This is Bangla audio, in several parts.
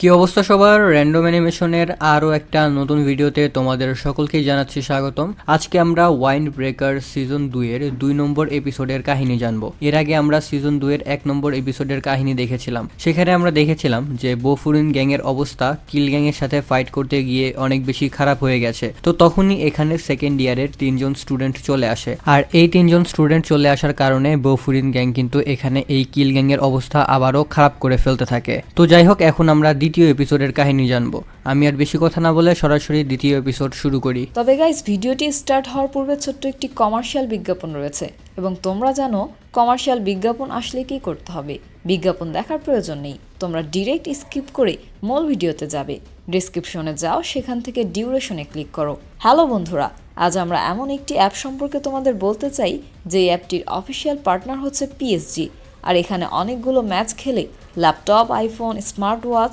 কি অবস্থা সবার? র্যান্ডম অ্যানিমেশনের আরও একটা নতুন ভিডিওতে তোমাদের সকলকেই জানাচ্ছি স্বাগতম। আজকে আমরা ওয়াইন্ড ব্রেকার সিজন দুইয়ের দুই নম্বর এপিসোডের কাহিনী জানব। এর আগে আমরা সিজন দুইয়ের এক নম্বর এপিসোডের কাহিনী দেখেছিলাম। সেখানে আমরা দেখেছিলাম যে বফুরিন গ্যাংয়ের অবস্থা কিল গ্যাংয়ের সাথে ফাইট করতে গিয়ে অনেক বেশি খারাপ হয়ে গেছে। তো তখনই এখানে সেকেন্ড ইয়ারের তিনজন স্টুডেন্ট চলে আসে। আর এই তিনজন স্টুডেন্ট চলে আসার কারণে বফুরিন গ্যাং কিন্তু এখানে এই কিল গ্যাংয়ের অবস্থা আবারও খারাপ করে ফেলতে থাকে। তো যাই হোক, এখন আমরা দ্বিতীয় এপিসোডের কাহিনী জানব। আমি আর বেশি কথা না বলে সরাসরি দ্বিতীয় এপিসোড শুরু করি। তবে গাইস ভিডিওটি স্টার্ট হওয়ার পূর্বে ছোট্ট একটি কমার্শিয়াল বিজ্ঞাপন রয়েছে এবং তোমরা জানো কমার্শিয়াল বিজ্ঞাপন আসলে কি করতে হবে? বিজ্ঞাপন দেখার প্রয়োজন নেই। তোমরা ডিরেক্ট স্কিপ করে মূল ভিডিওতে যাবে। ডিসক্রিপশনে যাও, সেখান থেকে ডিউরেশনে ক্লিক করো। হ্যালো বন্ধুরা, আজ আমরা এমন একটি অ্যাপ সম্পর্কে তোমাদের বলতে চাই যে অ্যাপটির অফিসিয়াল পার্টনার হচ্ছে পিএসজি আর এখানে অনেকগুলো ম্যাচ খেলে ল্যাপটপ আইফোন স্মার্ট ওয়াচ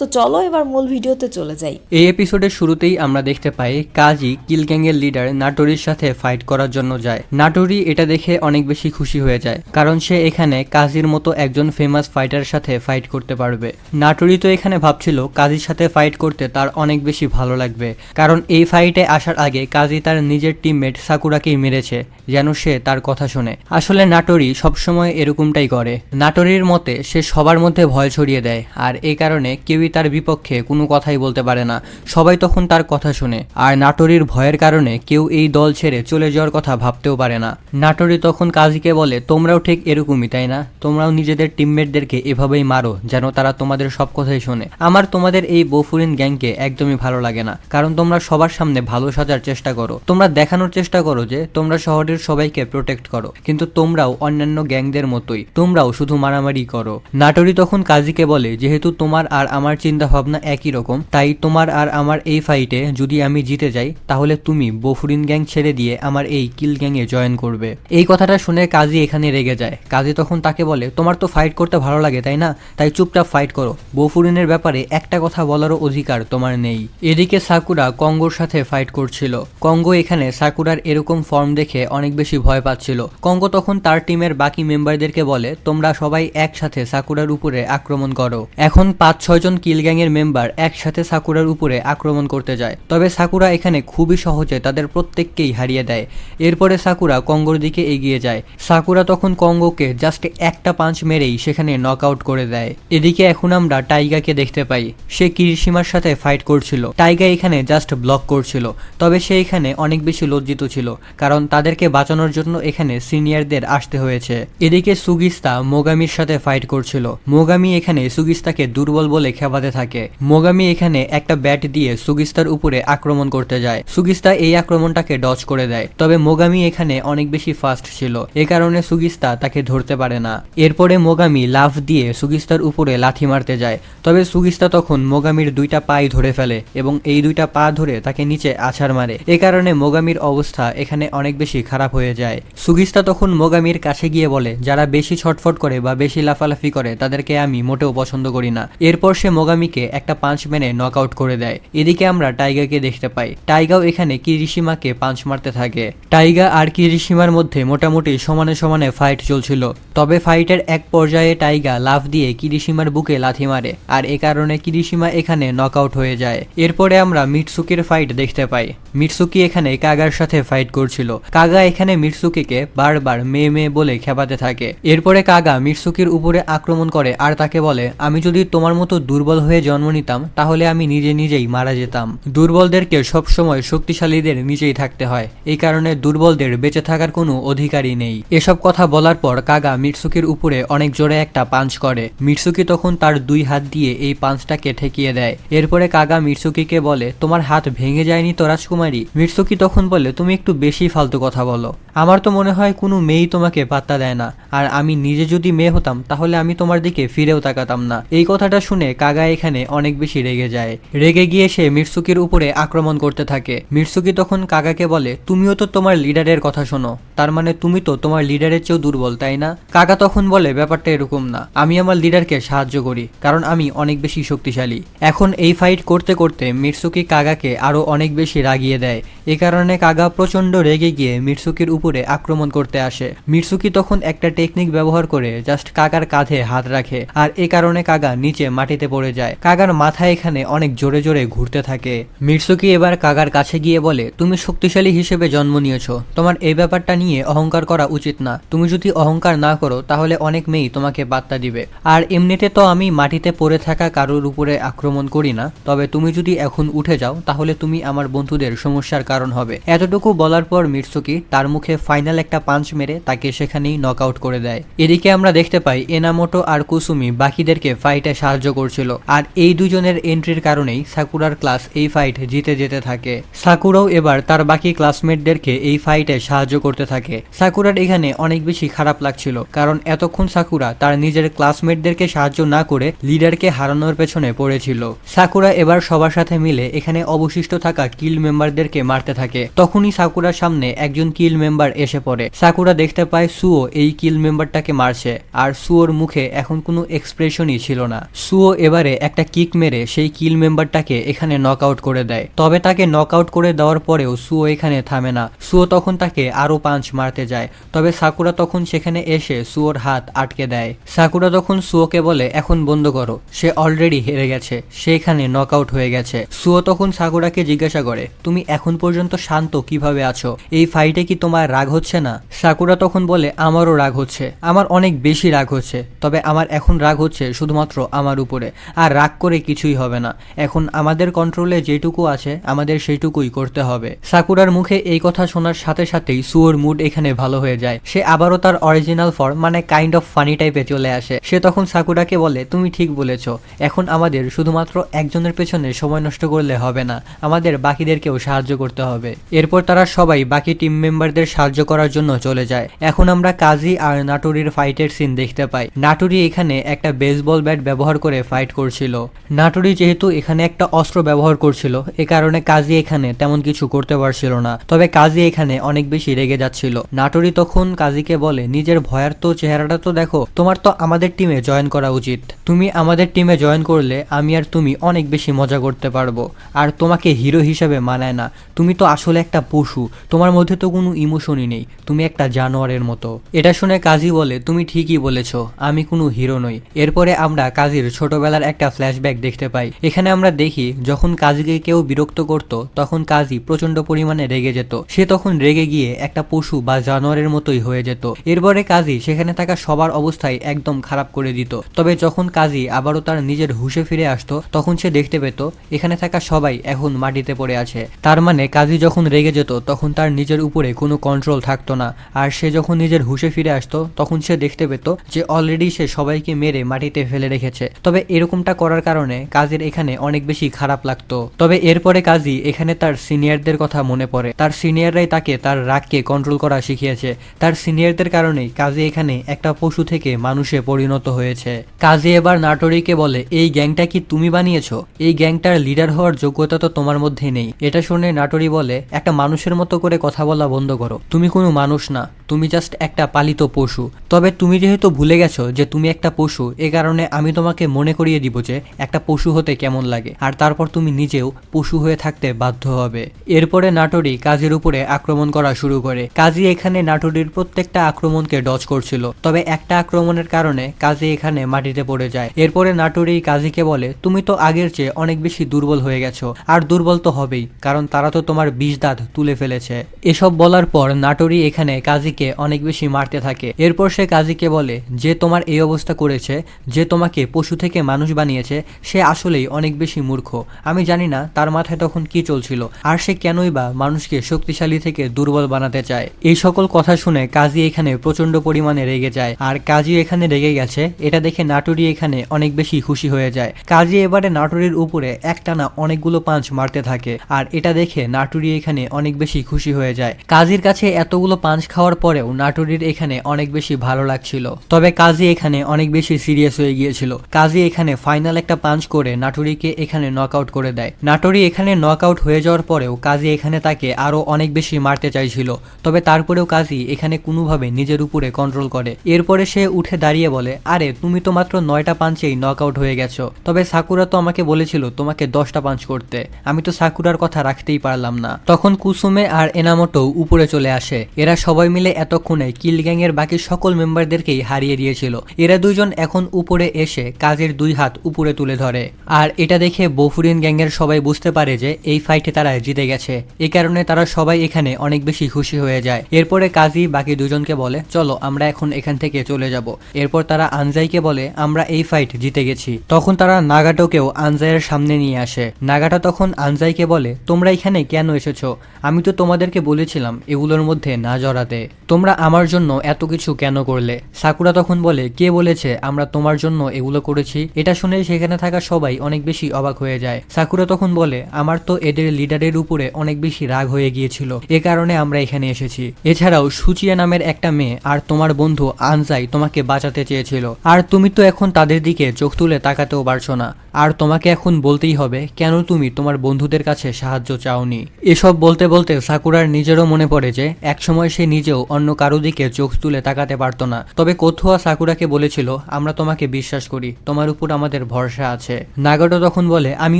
তো চলো এবার মূল ভিডিওতে চলে যাই। এই এপিসোডের শুরুতেই আমরা দেখতে পাই কাজী কিল গ্যাংয়ের লিডার নাটোরির সাথে ফাইট করার জন্য যায়। নাটোরি এটা দেখে অনেক বেশি খুশি হয়ে যায়, কারণ সে এখানে কাজীর মতো একজন ফেমাস ফাইটারের সাথে ফাইট করতে পারবে। নাটোরি তো এখানে ভাবছিল কাজীর সাথে ফাইট করতে তার অনেক বেশি ভালো লাগবে, কারণ এই ফাইটে আসার আগে কাজী তার নিজের টিমমেট সাকুরাকেই মেরেছে, যেন সে তার কথা শোনে। আসলে নাটোরি সবসময় এরকমটাই করে। নাটোরির মতে সে সবার মধ্যে ভয় ছড়িয়ে দেয়, আর এই কারণে কেউই তার বিপক্ষে কোনো কথাই বলতে পারে না। সবাই তখন তার কথা শুনে। আর নাটোরির ভয়ের কারণে কেউ এই দল ছেড়ে চলে যাওয়ার কথা ভাবতেও পারে না। নাটোরি তখন কাজীকে বলে, তোমরাও ঠিক এরকমই, তাই না? তোমরাও নিজেদের টিমমেটদেরকে এভাবেই মারো, যেন তারা তোমাদের সব কথাই শোনে। আমার তোমাদের এই বফুরিন গ্যাংকে একদমই ভালো লাগে না, কারণ তোমরা সবার সামনে ভালো সাজার চেষ্টা করো। তোমরা দেখানোর চেষ্টা করো যে, তোমরা শহরের সবাইকে প্রোটেক্ট করো। কিন্তু তোমরাও অন্যান্য গ্যাংদের মতোই। তোমরাও শুধু মারামারি করো। নাটোরি তখন কাজীকে বলে, যেহেতু তোমার আর আমার চিন্তা ভাবনা একই রকম। তাই তোমার আর আমার এই ফাইটে যদি আমি জিতে যাই, তাহলে তুমি বফুরিন গ্যাং ছেড়ে দিয়ে আমার এই কিল গ্যাংয়ে জয়েন করবে। এই কথাটা শুনে কাজী এখানে রেগে যায়। কাজী তখন তাকে বলে, তোমার তো ফাইট করতে ভালো লাগে, তাই না? তাই চুপচাপ ফাইট করো। বফুরিনের ব্যাপারে একটা কথা বলারও অধিকার তোমার নেই। এদিকে সাকুরা কঙ্গোর সাথে ফাইট করছিল। কঙ্গো এখানে সাকুরার এরকম ফর্ম দেখে অনেক বেশি ভয় পাচ্ছিল। কঙ্গো তখন তার টিমের বাকি মেম্বারদেরকে বলে, তোমরা সবাই একসাথে সাকুরার উপরে আক্রমণ করো। এখন পাঁচ ছয়জন কিল গ্যাংয়ের মেম্বার একসাথে সাকুরার উপরে আক্রমণ করতে যায়। তবে সাকুরা এখানে খুবই সহজে তাদের প্রত্যেককেই হারিয়ে দেয়। এরপরে সাকুরা কঙ্গোর দিকে এগিয়ে যায়। সাকুরা তখন কঙ্গোকে জাস্ট একটা পাঁচ মেরেই সেখানে নক আউট করে দেয়। এদিকে এখন আমরা টাইগাকে দেখতে পাই। সে কিরিসীমার সাথে ফাইট করছিল। টাইগা এখানে জাস্ট ব্লক করছিল। তবে সে এখানে অনেক বেশি লজ্জিত ছিল, কারণ তাদেরকে বাঁচানোর জন্য এখানে সিনিয়রদের আসতে হয়েছে। এদিকে সুগিস্তা মোগামির সাথে ফাইট করছিল। মোগামি এখানে সুগিস্তাকে দুর্বল বলে খেপাতে থাকে। মোগামি এখানে একটা ব্যাট দিয়ে সুগিস্তার উপরে আক্রমণ করতে যায়। সুগিস্তা এই আক্রমণটাকে ডজ করে দেয়, তবে মোগামি এখানে অনেক বেশি ফাস্ট ছিল। এ কারণে সুগিস্তা তাকে ধরতে পারে না। এরপরে মোগামি লাফ দিয়ে সুগিস্তার উপরে লাথি মারতে যায়, তবে সুগিস্তা তখন মোগামির দুইটা পাই ধরে ফেলে এবং এই দুইটা পা ধরে তাকে নিচে আছাড় মারে। এ কারণে মোগামির অবস্থা এখানে অনেক বেশি খারাপ হয়ে যায়। সুগিস্তা তখন মোগামির কাছে গিয়ে বলে, যারা বেশি ছটফট করে বা বেশি লাফালাফি করে তাদেরকে আমি মোটেও পছন্দ করি না। এরপর সে মোগামিকে একটা পাঁচ মেনে নক আউট করে দেয়। এদিকে আমরা টাইগাকে দেখতে পাই। টাইগাও এখানে কিরিসীমাকে পাঁচ মারতে থাকে। টাইগা আর কিরিসীমার মধ্যে মোটামুটি সমানে সমানে ফাইট চলছিল। তবে ফাইটের এক পর্যায়ে টাইগা লাফ দিয়ে কিরিসীমার বুকে লাথি মারে। আর এ কারণে কিরিসীমা এখানে নক আউট হয়ে যায়। এরপরে আমরা মিটসুকির ফাইট দেখতে পাই। মিটসুকি এখানে কাগার সাথে ফাইট করছিল। কাগা এখানে মিটসুকিকে বারবার মেয়ে মেয়ে বলে খেপাতে থাকে। এরপরে কাগা মিটসুকির উপরে আক্রমণ করে আর তাকে বলে, আমি যদি তোমার মতো দুর্বল দুর্বল হয়ে জন্ম নিতাম, তাহলে আমি নিজে নিজেই মারা যেতাম। দুর্বলদেরকে সবসময় শক্তিশালীদের নিচেই থাকতে হয়। এই কারণে দুর্বলদের বেঁচে থাকার কোনো অধিকারই নেই। এসব কথা বলার পর কাগা মিটসুকির উপরে অনেক জোরে একটা পাঞ্চ করে। মিটসুকি তখন তার দুই হাত দিয়ে এই পাঞ্চটাকে ঠেকিয়ে দেয়। এরপরে কাগা মিটসুকিকে বলে, তোমার হাত ভেঙে যায়নি তো, রাজকুমারী? মিটসুকি তখন বলে, তুমি একটু বেশি ফালতু কথা বলো। আমার তো মনে হয় কোনো মেয়েই তোমাকে পাত্তা দেয় না। আর আমি নিজে যদি মেয়ে হতাম, তাহলে আমি তোমার দিকে ফিরেও তাকাতাম না। এই কথাটা শুনে কাগা এখানে অনেক বেশি রেগে যায়। রেগে গিয়ে সে মিটসুকির উপরে আক্রমণ করতে থাকে। মিটসুকি তখন কাকাকে বলে, তুমিও তো তোমার লিডারের কথা শোনো। তার মানে তুমি তো তোমার লিডারের চেয়েও দুর্বল, তাই না? কাকা তখন বলে, ব্যাপারটা এরকম না। আমি আমার লিডারকে সাহায্য করি, কারণ আমি অনেক বেশি শক্তিশালী। এখন এই ফাইট করতে করতে মিটসুকি কাগাকে আরও অনেক বেশি রাগিয়ে দেয়। এ কারণে কাগা প্রচণ্ড রেগে গিয়ে মিটসুকির উপরে আক্রমণ করতে আসে। মিটসুকি তখন একটা টেকনিক ব্যবহার করে জাস্ট কাকার কাঁধে হাত রাখে। আর এ কারণে কাগা নিচে মাটিতে পড়ে যায়। কাগার মাথা এখানে অনেক জোরে জোরে ঘুরতে থাকে। মিটসুকি এবার কাগার কাছে গিয়ে বলে, তুমি শক্তিশালী হিসেবে জন্ম নিয়েছো। তোমার এই ব্যাপারটা নিয়ে অহংকার করা উচিত না। তুমি যদি অহংকার না করো, তাহলে অনেক মেয়েই তোমাকে বার্তা দিবে। আর এমনিতে তো আমি মাটিতে পড়ে থাকা কারোর উপরে আক্রমণ করি না। তবে তুমি যদি এখন উঠে যাও, তাহলে তুমি আমার বন্ধুদের সমস্যার কারণ হবে। এতটুকু বলার পর মিটসুকি তার মুখে ফাইনাল একটা পাঞ্চ মেরে তাকে সেখানেই নক করে দেয়। এদিকে আমরা দেখতে পাই এনামোটো আর কুসুমি বাকিদেরকে ফাইটে সাহায্য করছিল। আর এই দুজনের এন্ট্রির কারণেই সাকুরার ক্লাস এই ফাইট জিতে যেতে থাকে। সাকুরাও এবার তার বাকি ক্লাসমেটদেরকে এই ফাইটে সাহায্য করতে থাকে। সাকুরার এখানে অনেক বেশি খারাপ লাগছিল, কারণ এতক্ষণ সাকুরা তার নিজের ক্লাসমেটদেরকে সাহায্য না করে লিডারকে হারানোর পেছনে পড়েছিল। সাকুরা এবার সবার সাথে মিলে এখানে অবশিষ্ট থাকা কিল মেম্বারদেরকে মারতে থাকে। তখনই সাকুরার সামনে একজন কিল মেম্বার এসে পড়ে। সাকুরা দেখতে পায় সুও এই কিল মেম্বারটাকে মারছে, আর সুওর মুখে এখন কোনো এক্সপ্রেশনই ছিল না। সুও এবারে একটা কিক মেরে সেই কিল মেম্বারটাকে এখানে নক আউট করে দেয়। তবে তাকে নক আউট করে দেওয়ার পরেও সুও এখানে থামে না। সুও তখন তাকে আরও পাঞ্চ মারতে যায়। তবে সাকুরা তখন সেখানে এসে সুওর হাত আটকে দেয়। সাকুরা তখন সুওকে বলে, এখন বন্ধ করো। সে অলরেডি হেরে গেছে। সে এখানে নক আউট হয়ে গেছে। সুও তখন সাকুরাকে জিজ্ঞাসা করে, তুমি এখন পর্যন্ত শান্ত কীভাবে আছো? এই ফাইটে কি তোমার রাগ হচ্ছে না? সাকুরা তখন বলে, আমারও রাগ হচ্ছে। আমার অনেক বেশি রাগ হচ্ছে। তবে আমার এখন রাগ হচ্ছে শুধুমাত্র আমার উপরে। আর রাগ করে কিছুই হবে না। এখন আমাদের কন্ট্রোলে যেটুকু আছে, আমাদের সেইটুকুই করতে হবে। সাকুরার মুখে এই কথা শোনার সাথে সাথেই সুয়োর মুড এখানে ভালো হয়ে যায়। সে আবারও তার অরিজিনাল ফর্ম মানে কাইন্ড অফ ফানি টাইপে চলে আসে। সে তখন সাকুরাকে বলে, তুমি ঠিক বলেছ। এখন আমাদের শুধুমাত্র একজনের পেছনে সময় নষ্ট করলে হবে না। আমাদের বাকিদেরকেও সাহায্য করতে হবে। এরপর তারা সবাই বাকি টিম মেম্বারদের সাহায্য করার জন্য চলে যায়। এখন আমরা কাজী আর নাটুরির ফাইটের সিন দেখতে পাই। নাটুরি এখানে একটা বেসবল ব্যাট ব্যবহার করে ফাইট করছিল। নাটুরি যেহেতু এখানে একটা অস্ত্র ব্যবহার করছিল, এ কারণে কাজী এখানে তেমন কিছু করতে পারছিল না। তবে কাজী এখানে অনেক বেশি রেগে যাচ্ছিল। নাটুরি তখন কাজীকে বলে, নিজের ভয়ার্ত চেহারাটা তো দেখো, তোমার তো আমাদের টিমে জয়েন করা উচিত। তুমি আমাদের টিমে জয়েন করলে আমি আর তুমি অনেক বেশি মজা করতে পারব। আর তোমাকে হিরো হিসেবে মানায় না। তুমি তো আসলে একটা পশু, তোমার মধ্যে তো কোনো ইমোশনই নেই। তুমি একটা জানোয়ারের মতো। এটা শুনে কাজী বলে, তুমি ঠিকই বলেছ, আমি কোনো হিরো নই। এরপরে আমরা কাজীর ছোটবেলার একটা ফ্ল্যাশব্যাক দেখতে পাই। এখানে আমরা দেখি, যখন কাজীকে কেউ বিরক্ত করত, তখন কাজী প্রচণ্ড পরিমাণে রেগে যেত। সে তখন রেগে গিয়ে একটা পশু বা জানোয়ারের মতোই হয়ে যেত। এরপরে কাজী সেখানে থাকা সবার অবস্থায় একদম খারাপ করে দিত। তবে যখন কাজী আবারও তার নিজের হুশে ফিরে আসতো, তখন সে দেখতে পেত, এখানে থাকা সবাই এখন মাটিতে পড়ে আছে। তার মানে কাজী যখন রেগে যেত, তখন তার নিজের উপরে কোনো কন্ট্রোল থাকতো না। আর সে যখন নিজের হুশে ফিরে আসতো, তখন সে দেখতে পেত যে অলরেডি সে সবাইকে মেরে মাটিতে ফেলে রেখেছে। তবে এরকমটা করার কারণে কাজীর এখানে অনেক বেশি খারাপ লাগতো। তবে এরপরে কাজী এখানে তার সিনিয়রদের কথা মনে পড়ে। তার সিনিয়ররাই তাকে তার রাগকে কন্ট্রোল করা শিখিয়েছে। তার সিনিয়রদের কারণেই কাজী এখানে একটা পশু থেকে মানুষে পরিণত হয়েছে। কাজী এবার নাটোরিকে বলে, এই গ্যাংটা কি তুমি বানিয়েছো? এই গ্যাংটার লিডার হওয়ার যোগ্যতা তো তোমার মধ্যে নেই। এটা শুনে নাটোরি বলে, একটা মানুষের মতো করে কথা বলা বন্ধ করো। তুমি কোনো মানুষ না। তুমি জাস্ট একটা পালিত পশু। তবে তুমি যেহেতু ভুলে গেছো যে তুমি একটা পশু, এ কারণে আমি তোমাকে মনে করিয়ে দিব যে একটা পশু হতে কেমন লাগে। আর তারপর তুমি নিজেও পশু হয়ে থাকতে বাধ্য হবে। এরপরে নাটোরি কাজীর উপরে আক্রমণ করা শুরু করে। কাজী এখানে নাটোরির প্রত্যেকটা আক্রমণকে ডজ করছিল। তবে একটা আক্রমণের কারণে কাজী এখানে মাটিতে পড়ে যায়। এরপরে নাটোরি কাজীকে বলে, তুমি তো আগের চেয়ে অনেক বেশি দুর্বল হয়ে গেছো। আর দুর্বল তো হবেই, কারণ তারা তো তোমার বিষ দাঁত তুলে ফেলেছে। এসব বলার পর নাটোরি এখানে কাজীকে অনেক বেশি মারতে থাকে। এরপর সে কাজীকে বলে, যে তোমার এই অবস্থা করেছে, যে তোমাকে পশু থেকে মানুষ বানিয়েছে, সে আসলেই অনেক বেশি মূর্খ। আমি জানি না তার মাথায় তখন কি চলছিল, আর সে কেনই বা মানুষকে শক্তিশালী থেকে দুর্বল বানাতে চায়? এই সকল কথা শুনে কাজী এখানে প্রচণ্ড পরিমাণে রেগে যায়, আর কাজী এখানে রেগে গেছে। এটা দেখে নাটুরি এখানে অনেক বেশি খুশি হয়ে যায়। কাজী এবারে নাটুরির উপরে একটানা অনেকগুলো পাঁচ মারতে থাকে, আর এটা দেখে নাটুরি এখানে অনেক বেশি খুশি হয়ে যায়। কাজীর কাছে এতগুলো পাঁচ খাওয়ার পরেও নাটুরির এখানে অনেক বেশি ভালো লাগছিল। তবে কাজী এখানে অনেক বেশি সিরিয়াস হয়ে গিয়েছিল। কাজী এখানে ফাইনাল একটা পাঞ্চ করে নাটুরিকে এখানে নক আউট করে দেয়। নাটুরি এখানে নক আউট হয়ে যাওয়ার পরেও কাজী এখানে তাকে আরও অনেক বেশি মারতে চাইছিল। তবে তারপরেও কাজী এখানে কোনোভাবে নিজের উপরে কন্ট্রোল করে। এরপরে সে উঠে দাঁড়িয়ে বলে, আরে, তুমি তো মাত্র নয়টা পাঞ্চেই নক আউট হয়ে গেছো। তবে সাকুরা তো আমাকে বলেছিল তোমাকে দশটা পাঞ্চ করতে। আমি তো সাকুরার কথা রাখতেই পারলাম না। তখন কুসুমে আর এনামোটো উপরে চলে আসে। এরা সবাই মিলে এতক্ষণে কিল গ্যাংয়ের বাকি সকল মেম্বারদেরকেই হারিয়ে দিয়েছিল। এরা দুইজন এখন উপরে এসে কাজের দুই হাত উপরে তুলে ধরে। আর এটা দেখে বফুরিন গ্যাংয়ের সবাই বুঝতে পারে যে এই ফাইটে তারা জিতে গেছে। এই কারণে তারা সবাই এখানে অনেক বেশি খুশি হয়ে যায়। এরপরে কাজী বাকি দুজনকে বলে, চলো, আমরা এখন এখান থেকে চলে যাব। এরপর তারা আনজাইকে বলে, আমরা এই ফাইট জিতে গেছি। তখন তারা নাগাটোকেও আনজাইয়ের সামনে নিয়ে আসে। নাগাটা তখন আনজাইকে বলে, তোমরা এখানে কেন এসেছ? আমি তো তোমাদেরকে বলেছিলাম এগুলোর মধ্যে না জড়াতে। তোমরা আমার জন্য এত কিছু কেন করলে? সাকুরা তখন বলে, কে বলেছে আমরা তোমার জন্য এগুলো করেছি? এটা শুনে সেখানে থাকা সবাই অনেক বেশি অবাক হয়ে যায়। সাকুরা তখন বলে, আমার তো এদের লিডারের উপরে অনেক বেশি রাগ হয়ে গিয়েছিল। এ কারণে আমরা এখানে এসেছি। এছাড়াও সুচিয়া নামের একটা মেয়ে আর তোমার বন্ধু আনজাই তোমাকে বাঁচাতে চেয়েছিল। আর তুমি তো এখন তাদের দিকে চোখ তুলে তাকাতেও পারছ না। আর তোমাকে এখন বলতেই হবে, কেন তুমি তোমার বন্ধুদের কাছে সাহায্য চাওনি? এসব বলতে বলতে সাকুরার নিজেরও মনে পড়ে যে, একসময় সে নিজেও অন্য কারও দিকে চোখ তুলে তাকাতে পারতো না। তবে কোথুয়া সাকুরাকে বলেছিল, আমরা তোমাকে বিশ্বাস করি, তোমার উপর আমাদের ভরসা আছে। নাগাটো তখন বলে, আমি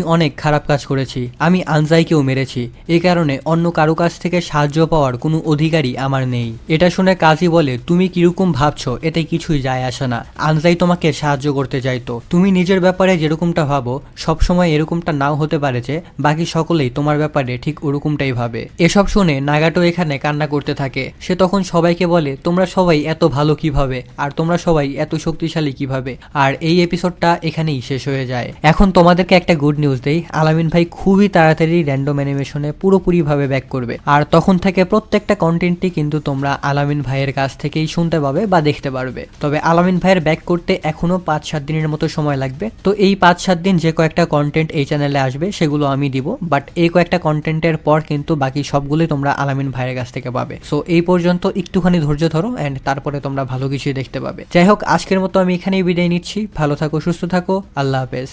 অনেক খারাপ কাজ করেছি, আমি আনজাইকেও মেরেছি। এই কারণে অন্য কারও কাছ থেকে সাহায্য পাওয়ার কোনো অধিকারই আমার নেই। এটা শুনে কাজী বলে, তুমি কীরকম ভাবছ? এতে কিছুই যায় আসে না। আনজাই তোমাকে সাহায্য করতে চাইতো। তুমি নিজের ব্যাপারে যেরকমটা ভাবো, সবসময় এরকমটা নাও হতে পারে যে, বাকি সকলেই তোমার ব্যাপারে ঠিক ওরকমটাই ভাবে। এসব শুনে নাগাটো এখানে কান্না করতে থাকে। সে তখন সবাইকে বলে, তোমরা সবাই এত ভালো কীভাবে? আর তোমরা সবাই এত শক্তিশালী কীভাবে? আর এই এপিসোডটা এখানেই শেষ হয়ে যায়। এখন তোমাদেরকে একটা গুড নিউজ দেই। আলামিন ভাই খুবই তাড়াতাড়ি র্যান্ডম অ্যানিমেশনে পুরোপুরিভাবে ব্যাক করবে। আর তখন থেকে প্রত্যেকটা কন্টেন্টই কিন্তু তোমরা আলামিন ভাইয়ের কাছ থেকেই শুনতে পাবে বা দেখতে পারবে। তবে আলামিন ভাইয়ের ব্যাক করতে এখনও পাঁচ সাত দিনের মতো সময় লাগবে। তো এই পাঁচ সাত দিন যে কয়েকটা কন্টেন্ট এই চ্যানেলে আসবে, সেগুলো আমি দিব। বাট এই কয়েকটা কন্টেন্টের পর কিন্তু বাকি সবগুলোই তোমরা আলামিন ভাইয়ের কাছ থেকে পাবে। সো এই পর্যন্ত একটুখানি ধৈর্য ধরো অ্যান্ড তারপরে তোমরা ভালো কিছুই দেখতে পাবে। যাই হোক, আজকের মতো আমি এখানেই বিদায় নিচ্ছি। ভালো থাকো, সুস্থ থাকো। আল্লাহ হাফেজ।